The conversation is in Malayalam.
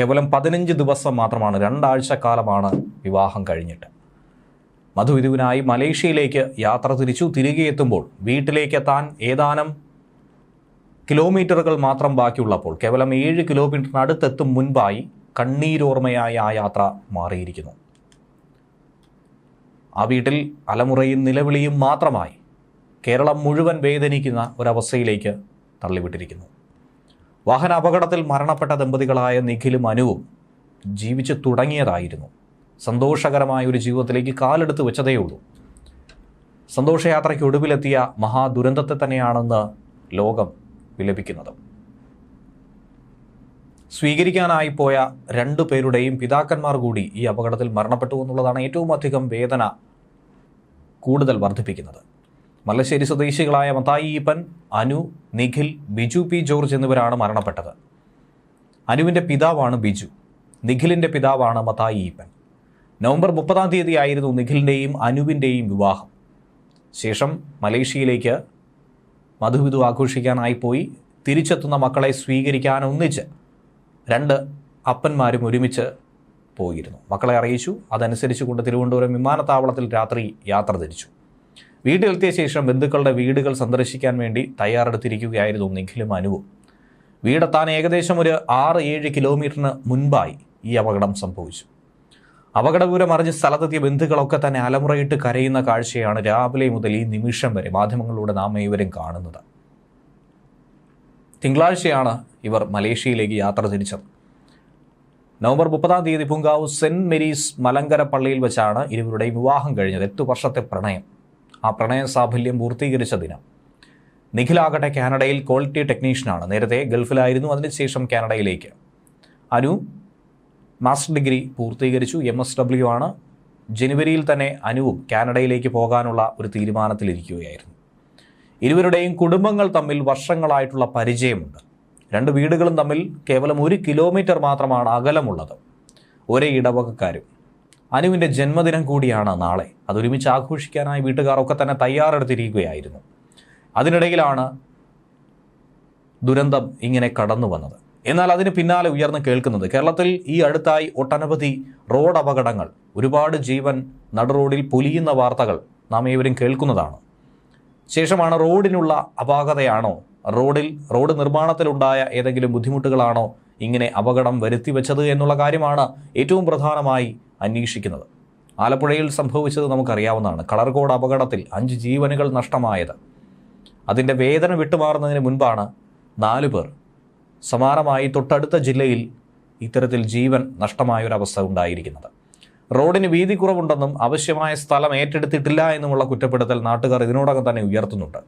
കേവലം പതിനഞ്ച് ദിവസം മാത്രമാണ് രണ്ടാഴ്ച കാലമാണ് വിവാഹം കഴിഞ്ഞിട്ട്. മധുവിധുവിനായി മലേഷ്യയിലേക്ക് യാത്ര തിരിച്ചു. തിരികെ എത്തുമ്പോൾ വീട്ടിലേക്ക് എത്താൻ ഏതാനും കിലോമീറ്ററുകൾ മാത്രം ബാക്കിയുള്ളപ്പോൾ കേവലം ഏഴ് കിലോമീറ്ററിനടുത്തെത്തും മുൻപായി കണ്ണീരോർമ്മയായ ആ യാത്ര മാറിയിരിക്കുന്നു. ആ വീട്ടിൽ അലമുറയും നിലവിളിയും മാത്രമായി കേരളം മുഴുവൻ വേദനിക്കുന്ന ഒരവസ്ഥയിലേക്ക് തള്ളിവിട്ടിരിക്കുന്നു. വാഹന അപകടത്തിൽ മരണപ്പെട്ട ദമ്പതികളായ നിഖിലും അനുവും ജീവിച്ചു തുടങ്ങിയതായിരുന്നു. സന്തോഷകരമായ ഒരു ജീവിതത്തിലേക്ക് കാലെടുത്ത് വെച്ചതേ ഉള്ളൂ. സന്തോഷയാത്രയ്ക്ക് ഒടുവിലെത്തിയ മഹാദുരന്തത്തെ തന്നെയാണെന്ന് ലോകം വിലപിക്കുന്നത്. സ്വീകരിക്കാനായി പോയ രണ്ടു പേരുടെയും പിതാക്കന്മാർ കൂടി ഈ അപകടത്തിൽ മരണപ്പെട്ടു എന്നുള്ളതാണ് ഏറ്റവും അധികം വേദന കൂടുതൽ വർദ്ധിപ്പിക്കുന്നത്. മല്ലശ്ശേരി സ്വദേശികളായ മത്തായിപ്പൻ അനു നിഖിൽ ബിജു പി ജോർജ് എന്നിവരാണ് മരണപ്പെട്ടത്. അനുവിന്റെ പിതാവാണ് ബിജു. നിഖിലിന്റെ പിതാവാണ് മത്തായിപ്പൻ നവംബർ മുപ്പതാം തീയതി ആയിരുന്നു നിഖിലിന്റെയും അനുവിന്റെയും വിവാഹം. ശേഷം മലേഷ്യയിലേക്ക് മധുവിധു ആഘോഷിക്കാനായി പോയി. തിരിച്ചെത്തുന്ന മക്കളെ സ്വീകരിക്കാൻ ഒന്നിച്ച് രണ്ട് അപ്പന്മാരും ഒരുമിച്ച് പോയിരുന്നു. മക്കളെ അറിയിച്ചു. അതനുസരിച്ച് കൊണ്ട് തിരുവനന്തപുരം വിമാനത്താവളത്തിൽ രാത്രി യാത്ര തിരിച്ചു. വീട്ടിലെത്തിയ ശേഷം ബന്ധുക്കളുടെ വീടുകൾ സന്ദർശിക്കാൻ വേണ്ടി തയ്യാറെടുത്തിരിക്കുകയായിരുന്നു നിഖിലും അനുവും. വീടെത്താൻ ഏകദേശം ഒരു ആറ് ഏഴ് കിലോമീറ്ററിന് മുൻപായി ഈ അപകടം സംഭവിച്ചു. അപകടപൂരം അറിഞ്ഞ് സ്ഥലത്തെത്തിയ ബന്ധുക്കളൊക്കെ തന്നെ അലമുറയിട്ട് കരയുന്ന കാഴ്ചയാണ് രാവിലെ മുതൽ ഈ നിമിഷം വരെ മാധ്യമങ്ങളിലൂടെ നാം ഏവരും കാണുന്നത്. തിങ്കളാഴ്ചയാണ് ഇവർ മലേഷ്യയിലേക്ക് യാത്ര തിരിച്ചത്. നവംബർ മുപ്പതാം തീയതി പൂങ്കാവ് സെന്റ് മേരീസ് മലങ്കര പള്ളിയിൽ വെച്ചാണ് ഇരുവരുടെയും വിവാഹം കഴിഞ്ഞത്. എട്ട് വർഷത്തെ പ്രണയം. ആ പ്രണയ സാഫല്യം പൂർത്തീകരിച്ച ദിനം. നിഖിലാകട്ടെ കാനഡയിൽ ക്വാളിറ്റി ടെക്നീഷ്യനാണ്. നേരത്തെ ഗൾഫിലായിരുന്നു. അതിനുശേഷം കാനഡയിലേക്ക്. അനു മാസ്റ്റർ ഡിഗ്രി പൂർത്തീകരിച്ചു. എം എസ് ഡബ്ല്യു ആണ്. ജനുവരിയിൽ തന്നെ അനുവും കാനഡയിലേക്ക് പോകാനുള്ള ഒരു തീരുമാനത്തിലിരിക്കുകയായിരുന്നു. ഇരുവരുടെയും കുടുംബങ്ങൾ തമ്മിൽ വർഷങ്ങളായിട്ടുള്ള പരിചയമുണ്ട്. രണ്ട് വീടുകളും തമ്മിൽ കേവലം ഒരു കിലോമീറ്റർ മാത്രമാണ് അകലമുള്ളത്. ഒരേ ഇടവകക്കാരും. അനുവിന്റെ ജന്മദിനം കൂടിയാണ് നാളെ. അതൊരുമിച്ച് ആഘോഷിക്കാനായി വീട്ടുകാരൊക്കെ തന്നെ തയ്യാറെടുത്തിരിക്കുകയായിരുന്നു. അതിനിടയിലാണ് ദുരന്തം ഇങ്ങനെ കടന്നു വന്നത്. എന്നാൽ അതിന് പിന്നാലെ ഉയർന്ന് കേൾക്കുന്നത് കേരളത്തിൽ ഈ അടുത്തായി ഒട്ടനവധി റോഡ് അപകടങ്ങൾ ഒരുപാട് ജീവൻ നടുറോഡിൽ പൊലിയുന്ന വാർത്തകൾ നാം ഏവരും കേൾക്കുന്നതാണ്. ശേഷമാണ് റോഡിനുള്ള അപാകതയാണോ റോഡിൽ റോഡ് നിർമ്മാണത്തിലുണ്ടായ ഏതെങ്കിലും ബുദ്ധിമുട്ടുകളാണോ ഇങ്ങനെ അപകടം വരുത്തി വെച്ചത് എന്നുള്ള കാര്യമാണ് ഏറ്റവും പ്രധാനമായി അന്വേഷിക്കുന്നത്. ആലപ്പുഴയിൽ സംഭവിച്ചത് നമുക്കറിയാവുന്നതാണ്. കളർകോട് അപകടത്തിൽ അഞ്ച് ജീവനുകൾ നഷ്ടമായത്. അതിന്റെ വേദന വിട്ടുമാറുന്നതിന് മുൻപാണ് നാലു പേർ. സമാനമായി തൊട്ടടുത്ത ജില്ലയിൽ ഇത്തരത്തിൽ ജീവൻ നഷ്ടമായ ഒരവസ്ഥ ഉണ്ടായിരിക്കുന്നത്. റോഡിന് വീതി കുറവുണ്ടെന്നും ആവശ്യമായ സ്ഥലം ഏറ്റെടുത്തിട്ടില്ല എന്നുമുള്ള കുറ്റപ്പെടുത്തൽ നാട്ടുകാർ ഇതിനോടകം തന്നെ ഉയർത്തുന്നുണ്ട്.